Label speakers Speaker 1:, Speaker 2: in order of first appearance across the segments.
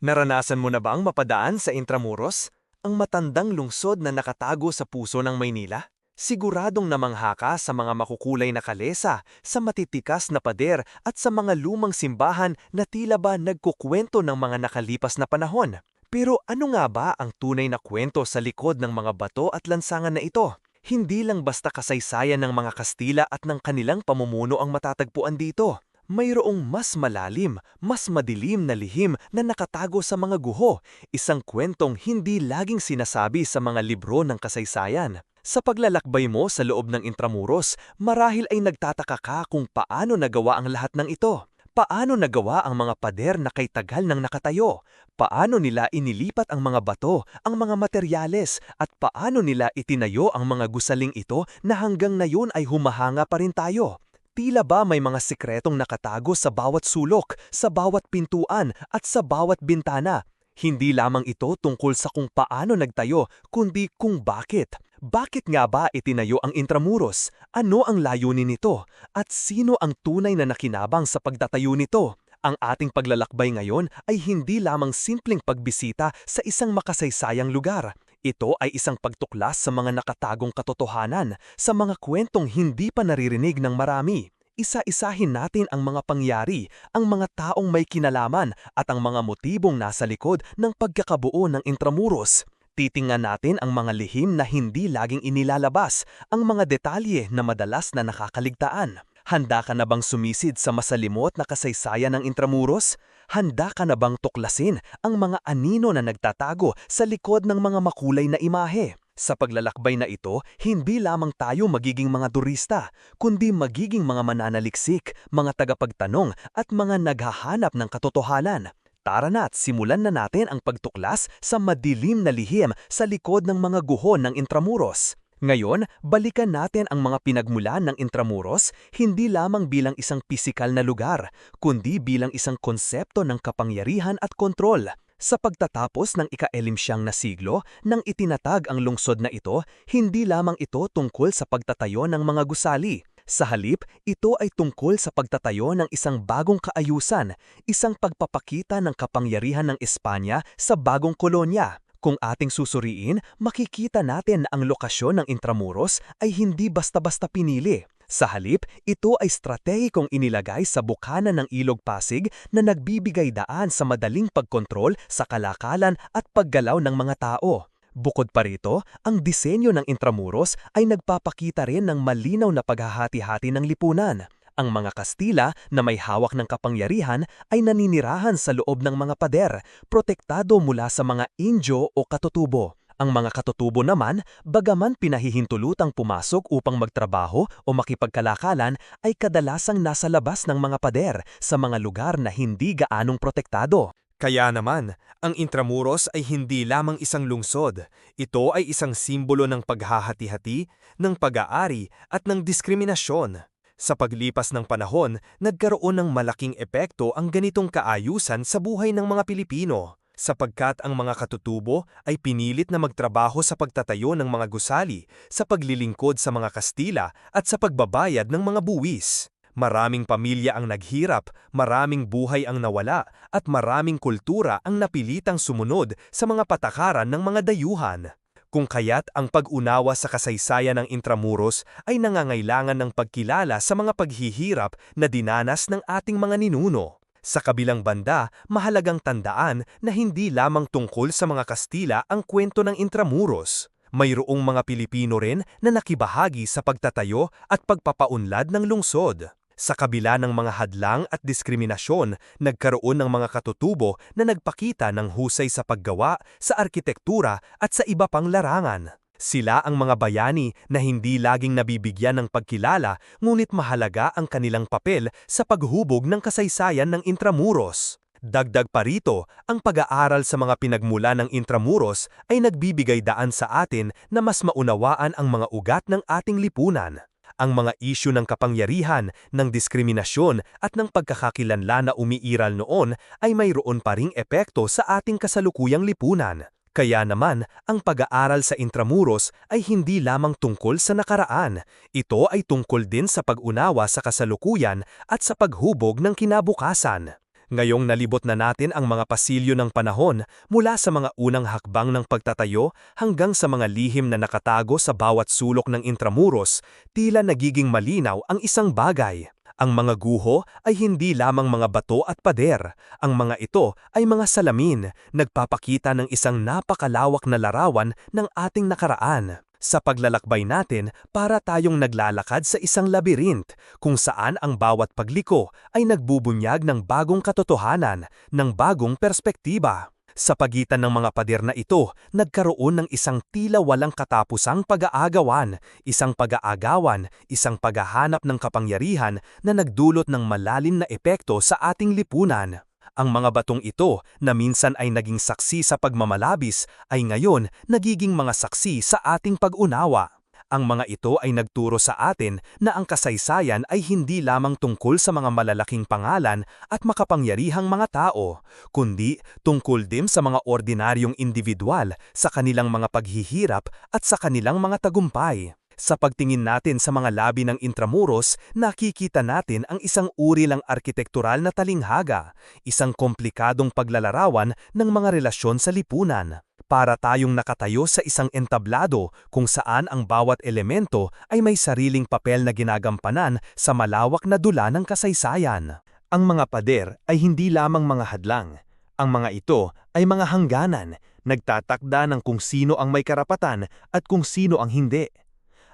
Speaker 1: Naranasan mo na ba ang mapadaan sa Intramuros? Ang matandang lungsod na nakatago sa puso ng Maynila? Siguradong namangha ka sa mga makukulay na kalesa, sa matitikas na pader at sa mga lumang simbahan na tila ba nagkukwento ng mga nakalipas na panahon. Pero ano nga ba ang tunay na kwento sa likod ng mga bato at lansangan na ito? Hindi lang basta kasaysayan ng mga Kastila at ng kanilang pamumuno ang matatagpuan dito mayroong mas malalim, mas madilim na lihim na nakatago sa mga guho, isang kwentong hindi laging sinasabi sa mga libro ng kasaysayan. Sa paglalakbay mo sa loob ng Intramuros, marahil ay nagtataka ka kung paano nagawa ang lahat ng ito. Paano nagawa ang mga pader na kay tagal nang nakatayo? Paano nila inilipat ang mga bato, ang mga materyales, at paano nila itinayo ang mga gusaling ito na hanggang ngayon ay humahanga pa rin tayo? Tila ba may mga sikretong nakatago sa bawat sulok, sa bawat pintuan at sa bawat bintana. Hindi lamang ito tungkol sa kung paano nagtayo, kundi kung bakit. Bakit nga ba itinayo ang Intramuros? Ano ang layunin nito? At sino ang tunay na nakinabang sa pagtatayo nito? Ang ating paglalakbay ngayon ay hindi lamang simpleng pagbisita sa isang makasaysayang lugar. Ito ay isang pagtuklas sa mga nakatagong katotohanan, sa mga kwentong hindi pa naririnig ng marami. Isa-isahin natin ang mga pangyari, ang mga taong may kinalaman at ang mga motibong nasa likod ng pagkakabuo ng Intramuros. Titingnan natin ang mga lihim na hindi laging inilalabas, ang mga detalye na madalas na nakakaligtaan. Handa ka na bang sumisid sa masalimot na kasaysayan ng Intramuros? Handa ka na bang tuklasin ang mga anino na nagtatago sa likod ng mga makulay na imahe? Sa paglalakbay na ito, hindi lamang tayo magiging mga turista, kundi magiging mga mananaliksik, mga tagapagtanong at mga naghahanap ng katotohanan. Tara na at simulan na natin ang pagtuklas sa madilim na lihim sa likod ng mga guho ng Intramuros. Ngayon, balikan natin ang mga pinagmulan ng Intramuros hindi lamang bilang isang pisikal na lugar, kundi bilang isang konsepto ng kapangyarihan at kontrol. Sa pagtatapos ng ika-elimsyang na siglo, nang itinatag ang lungsod na ito, hindi lamang ito tungkol sa pagtatayo ng mga gusali. Sa halip, ito ay tungkol sa pagtatayo ng isang bagong kaayusan, isang pagpapakita ng kapangyarihan ng Espanya sa bagong kolonya. Kung ating susuriin, makikita natin na ang lokasyon ng Intramuros ay hindi basta-basta pinili. Sa halip, ito ay stratehikong inilagay sa bukana ng Ilog Pasig na nagbibigay daan sa madaling pagkontrol sa kalakalan at paggalaw ng mga tao. Bukod pa rito, ang disenyo ng Intramuros ay nagpapakita rin ng malinaw na paghahati-hati ng lipunan. Ang mga Kastila na may hawak ng kapangyarihan ay naninirahan sa loob ng mga pader, protektado mula sa mga Indio o katutubo. Ang mga katutubo naman, bagaman pinahihintulutang pumasok upang magtrabaho o makipagkalakalan, ay kadalasang nasa labas ng mga pader sa mga lugar na hindi gaanong protektado. Kaya naman, ang Intramuros ay hindi lamang isang lungsod. Ito ay isang simbolo ng paghahati-hati, ng pag-aari at ng diskriminasyon. Sa paglipas ng panahon, nagkaroon ng malaking epekto ang ganitong kaayusan sa buhay ng mga Pilipino, sapagkat ang mga katutubo ay pinilit na magtrabaho sa pagtatayo ng mga gusali, sa paglilingkod sa mga Kastila at sa pagbabayad ng mga buwis. Maraming pamilya ang naghirap, maraming buhay ang nawala, at maraming kultura ang napilitang sumunod sa mga patakaran ng mga dayuhan kung kaya't ang pag-unawa sa kasaysayan ng Intramuros ay nangangailangan ng pagkilala sa mga paghihirap na dinanas ng ating mga ninuno. Sa kabilang banda, mahalagang tandaan na hindi lamang tungkol sa mga Kastila ang kwento ng Intramuros. Mayroong mga Pilipino rin na nakibahagi sa pagtatayo at pagpapaunlad ng lungsod. Sa kabila ng mga hadlang at diskriminasyon, nagkaroon ng mga katutubo na nagpakita ng husay sa paggawa, sa arkitektura at sa iba pang larangan. Sila ang mga bayani na hindi laging nabibigyan ng pagkilala ngunit mahalaga ang kanilang papel sa paghubog ng kasaysayan ng Intramuros. Dagdag pa rito, ang pag-aaral sa mga pinagmula ng Intramuros ay nagbibigay daan sa atin na mas maunawaan ang mga ugat ng ating lipunan ang mga isyu ng kapangyarihan, ng diskriminasyon at ng pagkakakilanla na umiiral noon ay mayroon pa ring epekto sa ating kasalukuyang lipunan. Kaya naman, ang pag-aaral sa Intramuros ay hindi lamang tungkol sa nakaraan. Ito ay tungkol din sa pag-unawa sa kasalukuyan at sa paghubog ng kinabukasan. Ngayong nalibot na natin ang mga pasilyo ng panahon mula sa mga unang hakbang ng pagtatayo hanggang sa mga lihim na nakatago sa bawat sulok ng intramuros, tila nagiging malinaw ang isang bagay. Ang mga guho ay hindi lamang mga bato at pader. Ang mga ito ay mga salamin, nagpapakita ng isang napakalawak na larawan ng ating nakaraan. Sa paglalakbay natin, para tayong naglalakad sa isang labirint kung saan ang bawat pagliko ay nagbubunyag ng bagong katotohanan, ng bagong perspektiba. Sa pagitan ng mga pader na ito, nagkaroon ng isang tila walang katapusang pag-aagawan, isang pag-aagawan, isang paghahanap ng kapangyarihan na nagdulot ng malalim na epekto sa ating lipunan. Ang mga batong ito na minsan ay naging saksi sa pagmamalabis ay ngayon nagiging mga saksi sa ating pag-unawa. Ang mga ito ay nagturo sa atin na ang kasaysayan ay hindi lamang tungkol sa mga malalaking pangalan at makapangyarihang mga tao, kundi tungkol din sa mga ordinaryong individual, sa kanilang mga paghihirap at sa kanilang mga tagumpay. Sa pagtingin natin sa mga labi ng intramuros, nakikita natin ang isang uri lang arkitektural na talinghaga, isang komplikadong paglalarawan ng mga relasyon sa lipunan. Para tayong nakatayo sa isang entablado kung saan ang bawat elemento ay may sariling papel na ginagampanan sa malawak na dula ng kasaysayan. Ang mga pader ay hindi lamang mga hadlang. Ang mga ito ay mga hangganan, nagtatakda ng kung sino ang may karapatan at kung sino ang hindi.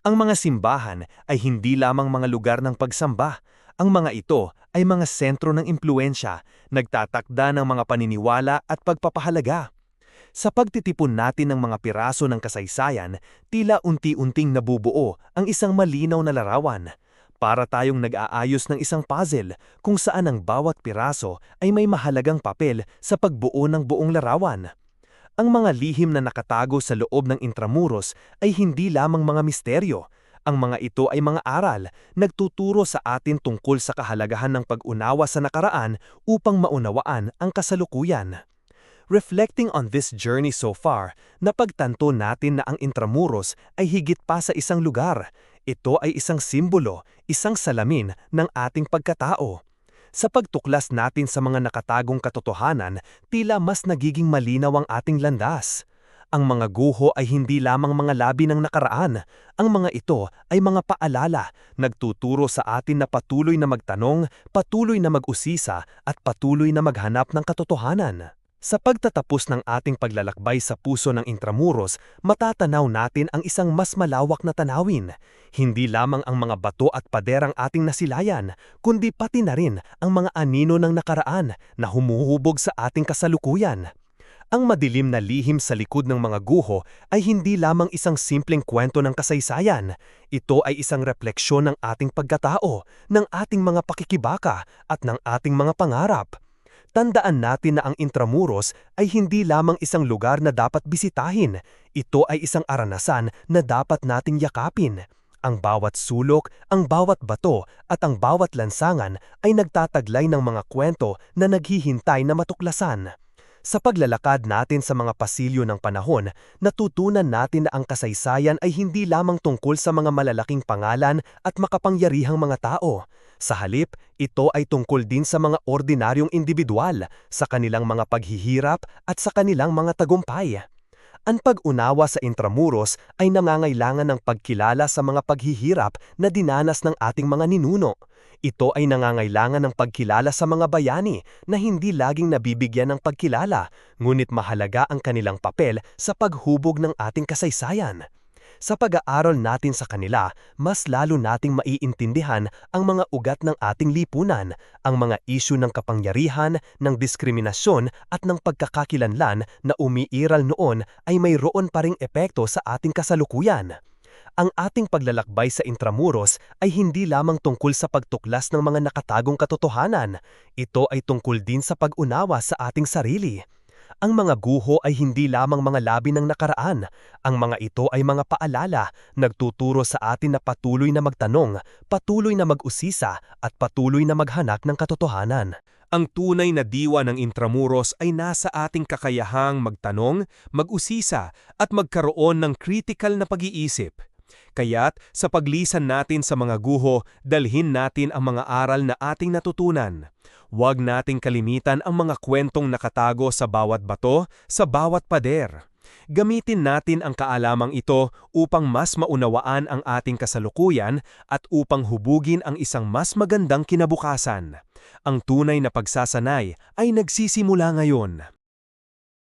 Speaker 1: Ang mga simbahan ay hindi lamang mga lugar ng pagsamba. Ang mga ito ay mga sentro ng impluensya, nagtatakda ng mga paniniwala at pagpapahalaga. Sa pagtitipon natin ng mga piraso ng kasaysayan, tila unti-unting nabubuo ang isang malinaw na larawan. Para tayong nag-aayos ng isang puzzle kung saan ang bawat piraso ay may mahalagang papel sa pagbuo ng buong larawan. Ang mga lihim na nakatago sa loob ng intramuros ay hindi lamang mga misteryo. Ang mga ito ay mga aral, nagtuturo sa atin tungkol sa kahalagahan ng pag-unawa sa nakaraan upang maunawaan ang kasalukuyan. Reflecting on this journey so far, napagtanto natin na ang intramuros ay higit pa sa isang lugar. Ito ay isang simbolo, isang salamin ng ating pagkatao. Sa pagtuklas natin sa mga nakatagong katotohanan, tila mas nagiging malinaw ang ating landas. Ang mga guho ay hindi lamang mga labi ng nakaraan. Ang mga ito ay mga paalala, nagtuturo sa atin na patuloy na magtanong, patuloy na mag-usisa at patuloy na maghanap ng katotohanan. Sa pagtatapos ng ating paglalakbay sa puso ng Intramuros, matatanaw natin ang isang mas malawak na tanawin. Hindi lamang ang mga bato at pader ang ating nasilayan, kundi pati na rin ang mga anino ng nakaraan na humuhubog sa ating kasalukuyan. Ang madilim na lihim sa likod ng mga guho ay hindi lamang isang simpleng kwento ng kasaysayan. Ito ay isang refleksyon ng ating pagkatao, ng ating mga pakikibaka at ng ating mga pangarap. Tandaan natin na ang Intramuros ay hindi lamang isang lugar na dapat bisitahin. Ito ay isang aranasan na dapat nating yakapin. Ang bawat sulok, ang bawat bato at ang bawat lansangan ay nagtataglay ng mga kwento na naghihintay na matuklasan. Sa paglalakad natin sa mga pasilyo ng panahon, natutunan natin na ang kasaysayan ay hindi lamang tungkol sa mga malalaking pangalan at makapangyarihang mga tao. Sa halip, ito ay tungkol din sa mga ordinaryong individual, sa kanilang mga paghihirap at sa kanilang mga tagumpay. Ang pag-unawa sa intramuros ay nangangailangan ng pagkilala sa mga paghihirap na dinanas ng ating mga ninuno. Ito ay nangangailangan ng pagkilala sa mga bayani na hindi laging nabibigyan ng pagkilala, ngunit mahalaga ang kanilang papel sa paghubog ng ating kasaysayan. Sa pag-aaral natin sa kanila, mas lalo nating maiintindihan ang mga ugat ng ating lipunan, ang mga isyu ng kapangyarihan, ng diskriminasyon at ng pagkakakilanlan na umiiral noon ay mayroon pa ring epekto sa ating kasalukuyan. Ang ating paglalakbay sa intramuros ay hindi lamang tungkol sa pagtuklas ng mga nakatagong katotohanan. Ito ay tungkol din sa pag-unawa sa ating sarili. Ang mga guho ay hindi lamang mga labi ng nakaraan. Ang mga ito ay mga paalala, nagtuturo sa atin na patuloy na magtanong, patuloy na mag-usisa at patuloy na maghanap ng katotohanan. Ang tunay na diwa ng Intramuros ay nasa ating kakayahang magtanong, mag-usisa at magkaroon ng critical na pag-iisip.
Speaker 2: Kaya't sa paglisan natin sa mga guho, dalhin natin ang mga aral na ating natutunan. Huwag nating kalimitan ang mga kwentong nakatago sa bawat bato, sa bawat pader. Gamitin natin ang kaalamang ito upang mas maunawaan ang ating kasalukuyan at upang hubugin ang isang mas magandang kinabukasan. Ang tunay na pagsasanay ay nagsisimula ngayon.